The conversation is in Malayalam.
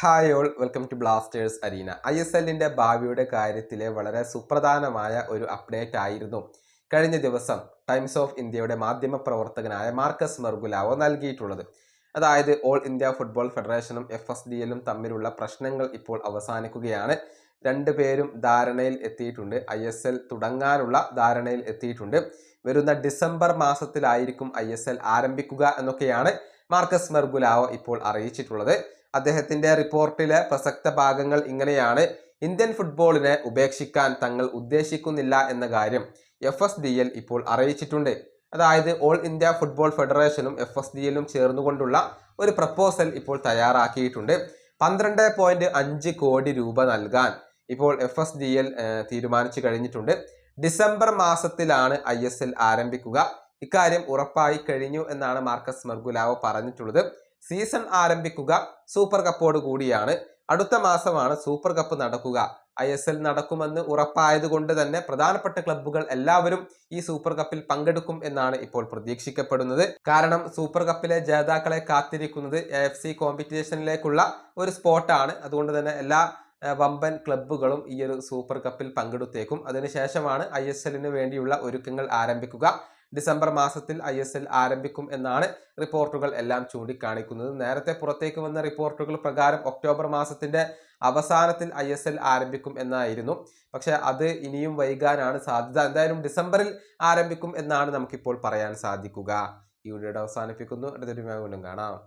Hi all welcome to Blasters arena I S എല്ലിന്റെ ഭാവിയുടെ കാര്യത്തിലെ വളരെ സുപ്രധാനമായ ഒരു അപ്ഡേറ്റ് ആയിരുന്നു. കഴിഞ്ഞ ദിവസം ടൈംസ് ഓഫ് ഇന്ത്യയുടെ മാധ്യമ പ്രവർത്തകനായ മാർക്കസ് മെർഗുലാവോ നൽകിയിട്ടുള്ളത്. അതായത് ഓൾ ഇന്ത്യ ഫുട്ബോൾ ഫെഡറേഷനും എഫ് എസ് ഡി എല്ലും തമ്മിലുള്ള പ്രശ്നങ്ങൾ ഇപ്പോൾ അവസാനിക്കുകയാണ്. രണ്ടുപേരും ധാരണയിൽ എത്തിയിട്ടുണ്ട്. ഐ എസ് എൽ തുടങ്ങാനുള്ള ധാരണയിൽ എത്തിയിട്ടുണ്ട്. വരുന്ന ഡിസംബർ മാസത്തിലായിരിക്കും ഐ എസ് എൽ ആരംഭിക്കുക എന്നൊക്കെയാണ് മാർക്കസ് മെർഗുലാവോ ഇപ്പോൾ അറിയിച്ചിട്ടുള്ളത്. അദ്ദേഹത്തിന്റെ റിപ്പോർട്ടിലെ പ്രസക്ത ഭാഗങ്ങൾ ഇങ്ങനെയാണ്. ഇന്ത്യൻ ഫുട്ബോളിനെ ഉപേക്ഷിക്കാൻ തങ്ങൾ ഉദ്ദേശിക്കുന്നില്ല എന്ന കാര്യം എഫ് എസ് ഡി എൽ ഇപ്പോൾ അറിയിച്ചിട്ടുണ്ട്. അതായത് ഓൾ ഇന്ത്യ ഫുട്ബോൾ ഫെഡറേഷനും എഫ് എസ് ഡി എല്ലും ചേർന്നുകൊണ്ടുള്ള ഒരു പ്രപ്പോസൽ ഇപ്പോൾ തയ്യാറാക്കിയിട്ടുണ്ട്. പന്ത്രണ്ട് പോയിന്റ് അഞ്ച് കോടി രൂപ നൽകാൻ ഇപ്പോൾ എഫ് എസ് ഡി എൽ തീരുമാനിച്ചു കഴിഞ്ഞിട്ടുണ്ട്. ഡിസംബർ മാസത്തിലാണ് ഐ എസ് എൽ ആരംഭിക്കുക. ഇക്കാര്യം ഉറപ്പായി കഴിഞ്ഞു എന്നാണ് മാർക്കസ് മർഗുലാവ് പറഞ്ഞിട്ടുള്ളത്. സീസൺ ആരംഭിക്കുക സൂപ്പർ കപ്പോട് കൂടിയാണ്. അടുത്ത മാസമാണ് സൂപ്പർ കപ്പ് നടക്കുക. ഐ എസ് എൽ നടക്കുമെന്ന് ഉറപ്പായതുകൊണ്ട് തന്നെ പ്രധാനപ്പെട്ട ക്ലബ്ബുകൾ എല്ലാവരും ഈ സൂപ്പർ കപ്പിൽ പങ്കെടുക്കും എന്നാണ് ഇപ്പോൾ പ്രതീക്ഷിക്കപ്പെടുന്നത്. കാരണം സൂപ്പർ കപ്പിലെ ജേതാക്കളെ കാത്തിരിക്കുന്നത് എഫ് സി കോമ്പറ്റീഷനിലേക്കുള്ള ഒരു സ്പോട്ടാണ്. അതുകൊണ്ട് തന്നെ എല്ലാ വമ്പൻ ക്ലബ്ബുകളും ഈ ഒരു സൂപ്പർ കപ്പിൽ പങ്കെടുത്തേക്കും. അതിനുശേഷമാണ് ഐ എസ് എല്ലിന് വേണ്ടിയുള്ള ഒരുക്കങ്ങൾ ആരംഭിക്കുക. ഡിസംബർ മാസത്തിൽ ഐ എസ് എൽ ആരംഭിക്കും എന്നാണ് റിപ്പോർട്ടുകൾ എല്ലാം ചൂണ്ടിക്കാണിക്കുന്നത്. നേരത്തെ പുറത്തേക്ക് വന്ന റിപ്പോർട്ടുകൾ പ്രകാരം ഒക്ടോബർ മാസത്തിന്റെ അവസാനത്തിൽ ഐ എസ് എൽ ആരംഭിക്കും എന്നായിരുന്നു. പക്ഷെ അത് ഇനിയും വൈകാനാണ് സാധ്യത. എന്തായാലും ഡിസംബറിൽ ആരംഭിക്കും എന്നാണ് നമുക്കിപ്പോൾ പറയാൻ സാധിക്കുക. ഈ വീഡിയോയുടെ അവസാനിപ്പിക്കുന്നു. അടുത്തൊരു വീണ്ടും കാണാം.